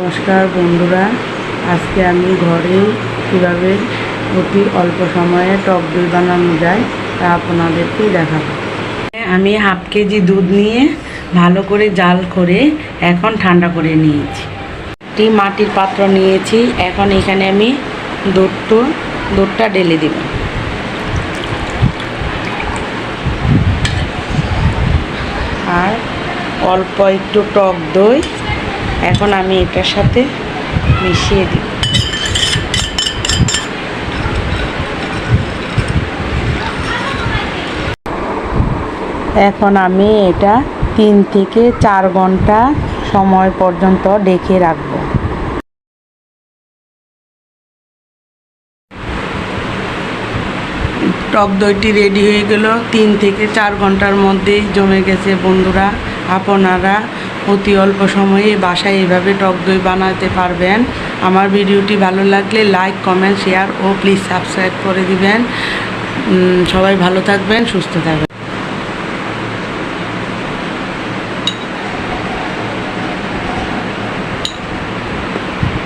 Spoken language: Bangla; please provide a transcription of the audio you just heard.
নমস্কার বন্ধুরা, আজকে আমি ঘরে কীভাবে অতি অল্প সময়ে টক দই বানানো যায় তা আপনাদেরকে দেখাবো। আমি হাফ কেজি দুধ নিয়ে ভালো করে জাল করে এখন ঠান্ডা করে নিয়েছি। একটি মাটির পাত্র নিয়েছি, এখন এখানে আমি দুধটো, দুধটা ঢেলে দিব। আর অল্প একটু টক দই এখন আমি এটার সাথে মিশিয়ে দিব এখন আমি এটা তিন থেকে চার ঘণ্টা সময় পর্যন্ত ডেকে রাখব। টক দইটি রেডি হয়ে গেল। তিন থেকে চার ঘণ্টার মধ্যেই জমে গেছে বন্ধুরা, আপনারা অতি অল্প সময়ে বাসায় এভাবে টক দই বানাতে পারবেন। আমার ভিডিওটি ভালো লাগলে লাইক, কমেন্ট, শেয়ার ও প্লিজ সাবস্ক্রাইব করে দিবেন। সবাই ভালো থাকবেন, সুস্থ থাকবেন।